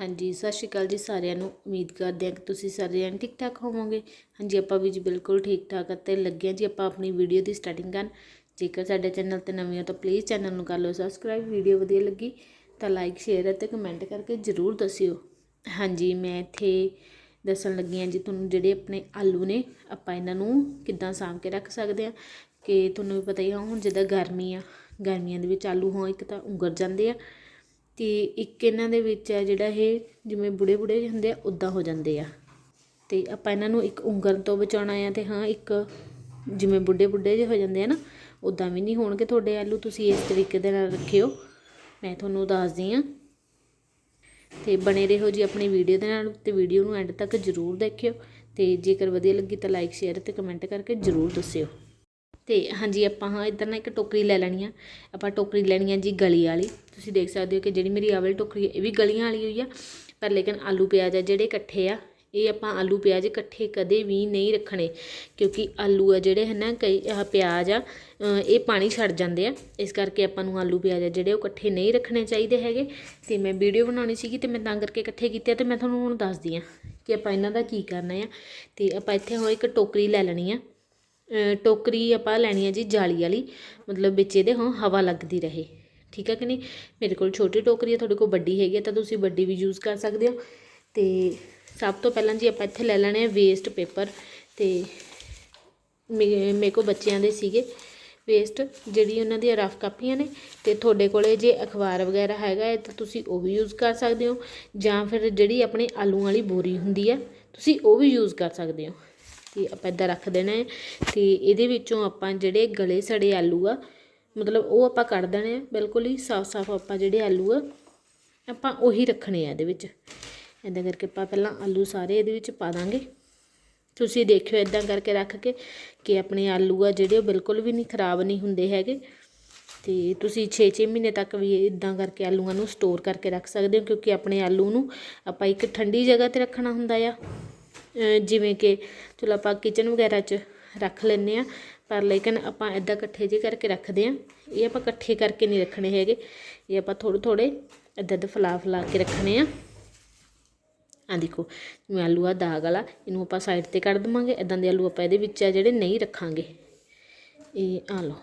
ਹਾਂਜੀ, ਸਤਿ ਸ਼੍ਰੀ ਅਕਾਲ ਜੀ ਸਾਰਿਆਂ ਨੂੰ। ਉਮੀਦ ਕਰਦੇ ਹਾਂ ਕਿ ਤੁਸੀਂ ਸਾਰੇ ਜਣ ਠੀਕ ਠਾਕ ਹੋਵੋਗੇ। ਹਾਂਜੀ, ਆਪਾਂ ਵੀ ਜੀ ਬਿਲਕੁਲ ਠੀਕ ਠਾਕ ਅਤੇ ਲੱਗੇ ਹਾਂ ਜੀ ਆਪਾਂ ਆਪਣੀ ਵੀਡੀਓ ਦੀ ਸਟਾਰਟਿੰਗ ਕਰਨ। ਜੇਕਰ ਸਾਡੇ ਚੈਨਲ ਤੇ ਨਵੇਂ ਹੋ ਤਾਂ ਪਲੀਜ਼ ਚੈਨਲ ਨੂੰ ਕਰ ਲਓ ਸਬਸਕ੍ਰਾਈਬ ਵੀਡੀਓ ਵਧੀਆ ਲੱਗੀ ਤਾਂ ਲਾਈਕ ਸ਼ੇਅਰ ਅਤੇ ਕਮੈਂਟ ਕਰਕੇ ਜ਼ਰੂਰ ਦੱਸਿਓ। ਹਾਂਜੀ, ਮੈਂ ਇੱਥੇ ਦੱਸਣ ਲੱਗੀ ਹਾਂ ਜੀ ਤੁਹਾਨੂੰ ਜਿਹੜੇ ਆਪਣੇ ਆਲੂ ਨੇ, ਆਪਾਂ ਇਹਨਾਂ ਨੂੰ ਕਿੱਦਾਂ ਸਾਂਭ ਕੇ ਰੱਖ ਸਕਦੇ ਆ ਕਿ ਤੁਹਾਨੂੰ ਵੀ ਪਤਾ ਹੀ ਆ, ਹੁਣ ਜਿੱਦਾਂ ਗਰਮੀ ਆ, ਗਰਮੀਆਂ ਦੇ ਵਿੱਚ ਆਲੂ ਹੋਂ ਇੱਕ ਤਾਂ ਉਗਰ ਜਾਂਦੇ ਆ। ਤੇ ਇੱਕ ਇਹਨਾਂ ਦੇ ਵਿੱਚ ਹੈ ਜਿਹੜਾ ਇਹ ਜਿਵੇਂ ਬੁੜੇ ਬੁੜੇ ਜਿਹੇ ਹੁੰਦੇ ਆ ਉਦਾਂ ਹੋ ਜਾਂਦੇ ਆ। ਤੇ ਆਪਾਂ ਇਹਨਾਂ ਨੂੰ ਇੱਕ ਉਂਗਲ ਤੋਂ ਬਚਾਉਣਾ ਆ ਤੇ ਹਾਂ, ਇੱਕ ਜਿਵੇਂ ਬੁੱਢੇ ਬੁੱਢੇ ਜਿਹੇ ਹੋ ਜਾਂਦੇ ਆ ਨਾ ਉਦਾਂ ਵੀ ਨਹੀਂ ਹੋਣਗੇ ਤੁਹਾਡੇ ਆਲੂ, ਤੁਸੀਂ ਇਸ ਤਰੀਕੇ ਦੇ ਨਾਲ ਰੱਖਿਓ। ਮੈਂ ਤੁਹਾਨੂੰ ਦੱਸਦੀ ਆ ਤੇ ਬਣੇ ਰਹੋ ਜੀ ਆਪਣੀ ਵੀਡੀਓ ਦੇ ਨਾਲ ਤੇ ਵੀਡੀਓ ਨੂੰ ਐਂਡ ਤੱਕ ਜ਼ਰੂਰ ਦੇਖਿਓ। ਤੇ ਜੇਕਰ ਵਧੀਆ ਲੱਗੀ ਤਾਂ ਲਾਈਕ ਸ਼ੇਅਰ ਤੇ ਕਮੈਂਟ ਕਰਕੇ ਜ਼ਰੂਰ ਦੱਸਿਓ। ਤੇ ਹਾਂਜੀ, ਆਪਾਂ ਹਾਂ ਇੱਧਰ ਨਾ ਇੱਕ ਟੋਕਰੀ ਲੈ ਲੈਣੀ ਆ। ਆਪਾਂ ਟੋਕਰੀ ਲੈਣੀ ਆ ਜੀ ਗਲੀ ਵਾਲੀ। ਤੁਸੀਂ ਦੇਖ ਸਕਦੇ ਹੋ ਕਿ ਜਿਹੜੀ ਮੇਰੀ ਆਹ ਟੋਕਰੀ ਇਹ ਵੀ ਗਲੀਆਂ ਵਾਲੀ ਹੋਈ ਆ। ਪਰ ਲੇਕਿਨ ਆਲੂ ਪਿਆਜ਼ ਆ ਜਿਹੜੇ ਇਕੱਠੇ ਆ, ਇਹ ਆਪਾਂ ਆਲੂ ਪਿਆਜ਼ ਇਕੱਠੇ ਕਦੇ ਵੀ ਨਹੀਂ ਰੱਖਣੇ। ਕਿਉਂਕਿ ਆਲੂ ਆ ਜਿਹੜੇ ਹੈ ਨਾ ਕਈ ਆਹ ਪਿਆਜ਼ ਆ ਇਹ ਪਾਣੀ ਛੱਡ ਜਾਂਦੇ ਆ। ਇਸ ਕਰਕੇ ਆਪਾਂ ਨੂੰ ਆਲੂ ਪਿਆਜ਼ ਆ ਜਿਹੜੇ ਉਹ ਇਕੱਠੇ ਨਹੀਂ ਰੱਖਣੇ ਚਾਹੀਦੇ ਹੈਗੇ। ਤੇ ਮੈਂ ਵੀਡੀਓ ਬਣਾਉਣੀ ਸੀਗੀ ਤੇ ਮੈਂ ਤਾਂ ਕਰਕੇ ਇਕੱਠੇ ਕੀਤੇ ਆ ਤੇ ਮੈਂ ਤੁਹਾਨੂੰ ਹੁਣ ਦੱਸਦੀ ਆ ਕਿ ਆਪਾਂ ਇਹਨਾਂ ਦਾ ਕੀ ਕਰਨਾ ਆ। ਤੇ ਆਪਾਂ ਇੱਥੇ ਹੁਣ ਇੱਕ ਟੋਕਰੀ ਲੈ ਲੈਣੀ ਆ। ਟੋਕਰੀ ਆਪਾਂ ਲੈਣੀ ਹੈ ਜੀ ਜਾਲੀ ਵਾਲੀ, ਮਤਲਬ ਵਿੱਚ ਇਹਦੇ ਹਾਂ ਹਵਾ ਲੱਗਦੀ ਰਹੇ। ਠੀਕ ਹੈ ਕਿ ਨਹੀਂ? ਮੇਰੇ ਕੋਲ ਛੋਟੀ ਟੋਕਰੀ ਹੈ, ਤੁਹਾਡੇ ਕੋਲ ਵੱਡੀ ਹੈਗੀ ਹੈ, ਤਾਂ ਤੁਸੀਂ ਵੱਡੀ ਵੀ ਯੂਜ਼ ਕਰ ਸਕਦੇ ਹੋ। ਤੇ ਸਭ ਤੋਂ ਪਹਿਲਾਂ ਜੀ ਆਪਾਂ ਇੱਥੇ ਲੈ ਲੈਣੇ ਆ ਵੇਸਟ ਪੇਪਰ ਤੇ ਮੇ, ਮੇਰੇ ਕੋਲ ਬੱਚਿਆਂ ਦੇ ਸੀਗੇ ਵੇਸਟ ਜਿਹੜੀ ਉਹਨਾਂ ਦੀਆਂ ਰਫ ਕਾਪੀਆਂ ਨੇ, ਤੇ ਤੁਹਾਡੇ ਕੋਲੇ ਜੇ ਅਖਬਾਰ ਵਗੈਰਾ ਹੈਗਾ ਹੈ, ਤਾਂ ਤੁਸੀਂ ਉਹ ਵੀ ਯੂਜ਼ ਕਰ ਸਕਦੇ ਹੋ। ਜਾਂ ਫਿਰ ਜਿਹੜੀ ਆਪਣੇ ਆਲੂ ਵਾਲੀ ਬੋਰੀ ਹੁੰਦੀ ਹੈ, ਤੁਸੀਂ ਉਹ ਵੀ ਯੂਜ਼ ਕਰ ਸਕਦੇ ਹੋ। ਤੇ ਆਪਾਂ ਇੱਦਾਂ ਰੱਖ ਦੇਣਾ ਹੈ ਤੇ ਇਹਦੇ ਵਿੱਚੋਂ ਆਪਾਂ ਜਿਹੜੇ ਗਲੇ ਸੜੇ ਆਲੂ ਆ, ਮਤਲਬ ਉਹ ਆਪਾਂ ਕੱਢ ਦੇਣੇ ਆ, ਬਿਲਕੁਲ ਹੀ ਸਾਫ਼-ਸਾਫ਼ ਆਪਾਂ ਜਿਹੜੇ ਆਲੂ ਆ, ਆਪਾਂ ਉਹੀ ਰੱਖਣੇ ਆ ਇਹਦੇ ਵਿੱਚ। ਇੱਦਾਂ ਕਰਕੇ ਆਪਾਂ ਪਹਿਲਾਂ ਆਲੂ ਸਾਰੇ ਇਹਦੇ ਵਿੱਚ ਪਾ ਦਾਂਗੇ। ਤੁਸੀਂ ਦੇਖਿਓ ਇੱਦਾਂ ਕਰਕੇ ਰੱਖ ਕੇ ਕਿ ਆਪਣੇ ਆਲੂ ਆ ਜਿਹੜੇ ਉਹ ਬਿਲਕੁਲ ਵੀ ਨਹੀਂ ਖਰਾਬ ਨਹੀਂ ਹੁੰਦੇ ਹੈਗੇ। ਤੇ ਤੁਸੀਂ 6-6 ਮਹੀਨੇ ਤੱਕ ਵੀ ਇਦਾਂ ਕਰਕੇ ਆਲੂਆਂ ਨੂੰ ਸਟੋਰ ਕਰਕੇ ਰੱਖ ਸਕਦੇ ਹੋ, ਕਿਉਂਕਿ ਆਪਣੇ ਆਲੂ ਨੂੰ ਆਪਾਂ ਇੱਕ ਠੰਡੀ ਜਗ੍ਹਾ ਤੇ ਰੱਖਣਾ ਹੁੰਦਾ ਆ। ਜਿਵੇਂ ਕਿ ਚਲੋ ਆਪਾਂ ਕਿਚਨ ਵਗੈਰਾ 'ਚ ਰੱਖ ਲੈਂਦੇ ਆ ਪਰ ਲੇਕਿਨ ਆਪਾਂ ਇਦਾਂ ਇਕੱਠੇ ਜੇ ਕਰਕੇ ਰੱਖਦੇ ਆ ਇਹ ਆਪਾਂ ਇਕੱਠੇ ਕਰਕੇ ਨਹੀਂ ਰੱਖਣੇ ਹੈਗੇ। ਇਹ ਆਪਾਂ ਥੋੜੇ ਥੋੜੇ ਇਦਾਂ ਇਦਾਂ ਫਲਾ ਫਲਾ ਕੇ ਰੱਖਣੇ ਆ ਆ ਦੇਖੋ, ਜਿਵੇਂ ਆਲੂ ਆ, ਦਾਗ ਵਾਲਾ, ਇਹਨੂੰ ਆਪਾਂ ਸਾਈਡ ਤੇ ਕੱਢ ਦਵਾਂਗੇ। ਇਦਾਂ ਦੇ ਆਲੂ ਆਪਾਂ ਇਹਦੇ ਵਿੱਚ ਆ ਜਿਹੜੇ ਨਹੀਂ ਰੱਖਾਂਗੇ। ਇਹ ਆ ਲਓ,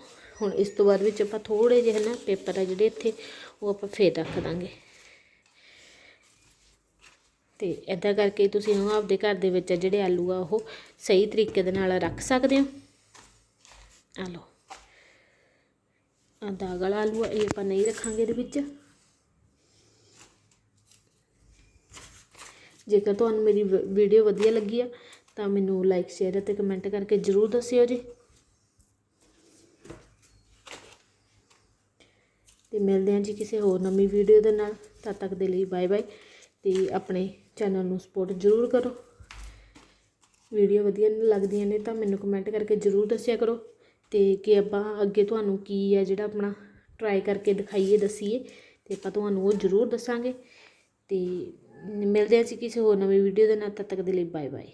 ਹੁਣ ਇਸ ਤੋਂ ਬਾਅਦ ਵਿੱਚ ਆਪਾਂ ਥੋੜੇ ਜਿਹੇ ਨਾ ਪੇਪਰ ਆ ਜਿਹੜੇ ਇੱਥੇ, ਉਹ ਆਪਾਂ ਫੇਰ ਰੱਖ ਦਾਂਗੇ। ਤੇ ਇਦਾਂ ਕਰਕੇ ਤੁਸੀਂ ਹੁਣ ਆਪਦੇ ਘਰ ਦੇ ਵਿੱਚ ਜਿਹੜੇ ਆਲੂ ਆ, ਉਹ ਸਹੀ ਤਰੀਕੇ ਦੇ ਨਾਲ ਰੱਖ ਸਕਦੇ ਹੋ। ਆ ਲਓ। ਆ ਦਾਗ ਵਾਲਾ ਆਲੂ ਆ, ਇਹ ਆਪਾਂ ਨਹੀਂ ਰੱਖਾਂਗੇ ਇਹਦੇ ਵਿੱਚ। ਜੇਕਰ ਤੁਹਾਨੂੰ ਮੇਰੀ ਵੀਡੀਓ ਵਧੀਆ ਲੱਗੀ ਆ, ਤਾਂ ਮੈਨੂੰ ਲਾਈਕ ਸ਼ੇਅਰ ਅਤੇ ਕਮੈਂਟ ਕਰਕੇ ਜਰੂਰ ਦੱਸਿਓ ਜੀ। ਤੇ ਮਿਲਦੇ ਹਾਂ ਜੀ ਕਿਸੇ ਹੋਰ ਨਵੀਂ ਵੀਡੀਓ ਦੇ ਨਾਲ। ਤਦ ਤੱਕ ਦੇ ਲਈ ਬਾਏ ਬਾਏ ਤੇ ਆਪਣੇ ਚੈਨਲ ਨੂੰ ਸਪੋਰਟ ਜਰੂਰ ਕਰੋ। ਵੀਡੀਓ ਵਧੀਆ ਲੱਗਦੀਆਂ ਨੇ ਤਾਂ ਮੈਨੂੰ ਕਮੈਂਟ ਕਰਕੇ ਜਰੂਰ ਦੱਸਿਆ ਕਰੋ ਤੇ ਕਿ ਆਪਾਂ ਅੱਗੇ ਤੁਹਾਨੂੰ ਕੀ ਹੈ ਜਿਹੜਾ ਆਪਣਾ ਟਰਾਈ ਕਰਕੇ ਦਿਖਾਈਏ, ਦਸੀਏ ਤੇ ਆਪਾਂ ਤੁਹਾਨੂੰ ਉਹ ਜਰੂਰ ਦੱਸਾਂਗੇ। ਤੇ ਮਿਲਦੇ ਹਾਂ ਜੀ ਕਿਸੇ ਹੋਰ ਨਵੀਂ ਵੀਡੀਓ ਦੇ ਨਾਲ, ਤਦ ਤੱਕ ਦੇ ਲਈ ਬਾਏ ਬਾਏ